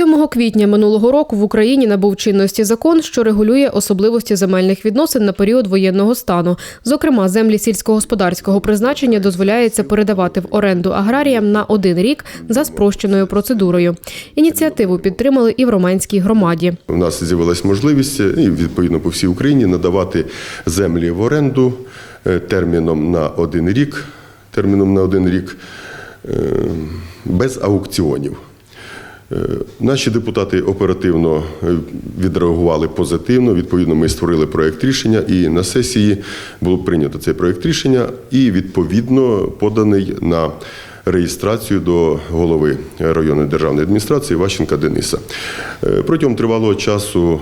7 квітня минулого року в Україні набув чинності закон, що регулює особливості земельних відносин на період воєнного стану. Зокрема, землі сільськогосподарського призначення дозволяється передавати в оренду аграріям на один рік за спрощеною процедурою. Ініціативу підтримали і в Романській громаді. У нас з'явилась можливість і відповідно по всій Україні надавати землі в оренду е, терміном на один рік, терміном на один рік е, без аукціонів. Е, Наші депутати оперативно е, відреагували позитивно. Відповідно, ми створили проект рішення, і на сесії було прийнято цей проект рішення і відповідно поданий на реєстрацію до голови районної державної адміністрації Ващенка Дениса. Е, Протягом тривалого часу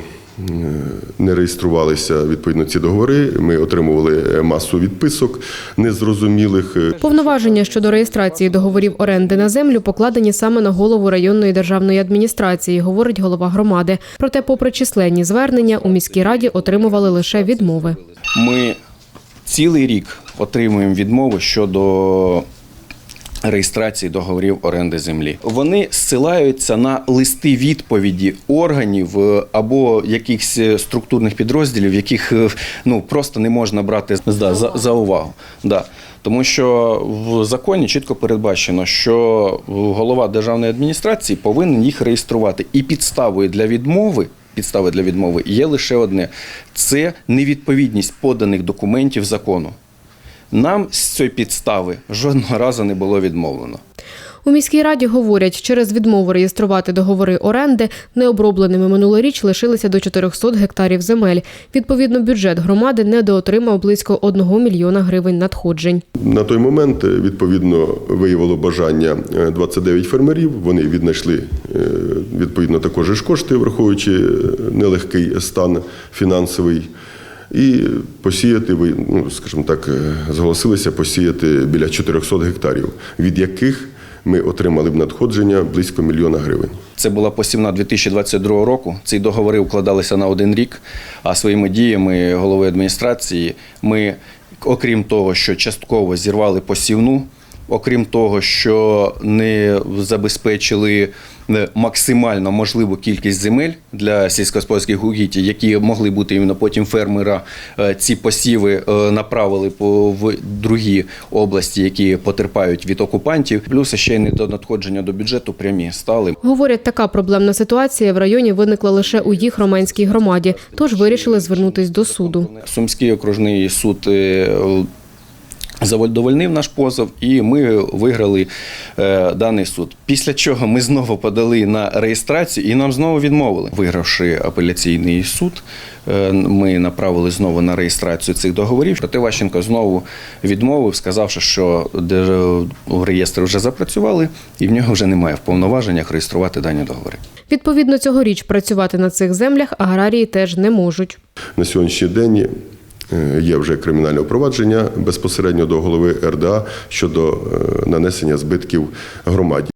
не реєструвалися відповідно ці договори. Ми отримували е, масу відписок незрозумілих. Е, Повноваження щодо реєстрації договорів оренди на землю покладені саме на голову районної державної адміністрації, говорить голова громади. Проте, попри численні звернення, у міській раді отримували лише відмови. Ми цілий рік отримуємо відмови щодо реєстрації договорів оренди землі. Вони зсилаються на листи відповіді органів е, або якихось е, структурних підрозділів, яких е, ну просто не можна брати да, за, за увагу. Да. Тому що в законі чітко передбачено, що голова державної адміністрації повинен їх реєструвати. І підставою для відмови підстави для відмови є лише одне: це невідповідність поданих документів закону. Нам з цієї підстави жодного разу не було відмовлено. У міській раді говорять, через відмову реєструвати договори оренди необробленими минулоріч лишилися до 400 гектарів земель. Відповідно, бюджет громади недоотримав близько 1 мільйона гривень надходжень. На той момент е, відповідно виявило бажання е, 29 фермерів. Вони віднайшли е, відповідно також і кошти, враховуючи е, нелегкий стан фінансовий. І посіяти, ну, скажімо так, е, зголосилися посіяти біля 400 гектарів, від яких ми отримали б надходження близько мільйона гривень. Це була посівна 2022 року. Ці договори укладалися на один рік. А своїми діями голови адміністрації ми, окрім того, що частково зірвали посівну, окрім того, що не забезпечили е, максимально можливу кількість земель для сільськогосподарських угідь, які могли бути іменно потім фермера, е, ці посіви е, направили в другі області, які потерпають від окупантів. Плюс ще й недонадходження до бюджету прямі стали. Говорять, така проблемна ситуація в районі виникла лише у їх романській громаді, тож вирішили звернутись до суду. Сумський окружний суд задовольнив наш позов, і ми виграли е, даний суд. Після чого ми знову подали на реєстрацію і нам знову відмовили. Вигравши апеляційний суд, е, ми направили знову на реєстрацію цих договорів. Проте Ващенко знову відмовив, сказавши, що реєстри вже запрацювали, і в нього вже немає в повноваженнях реєструвати дані договори. Відповідно, цьогоріч працювати на цих землях аграрії теж не можуть. На сьогоднішній день є вже кримінальне провадження безпосередньо до голови РДА щодо е, нанесення збитків громаді.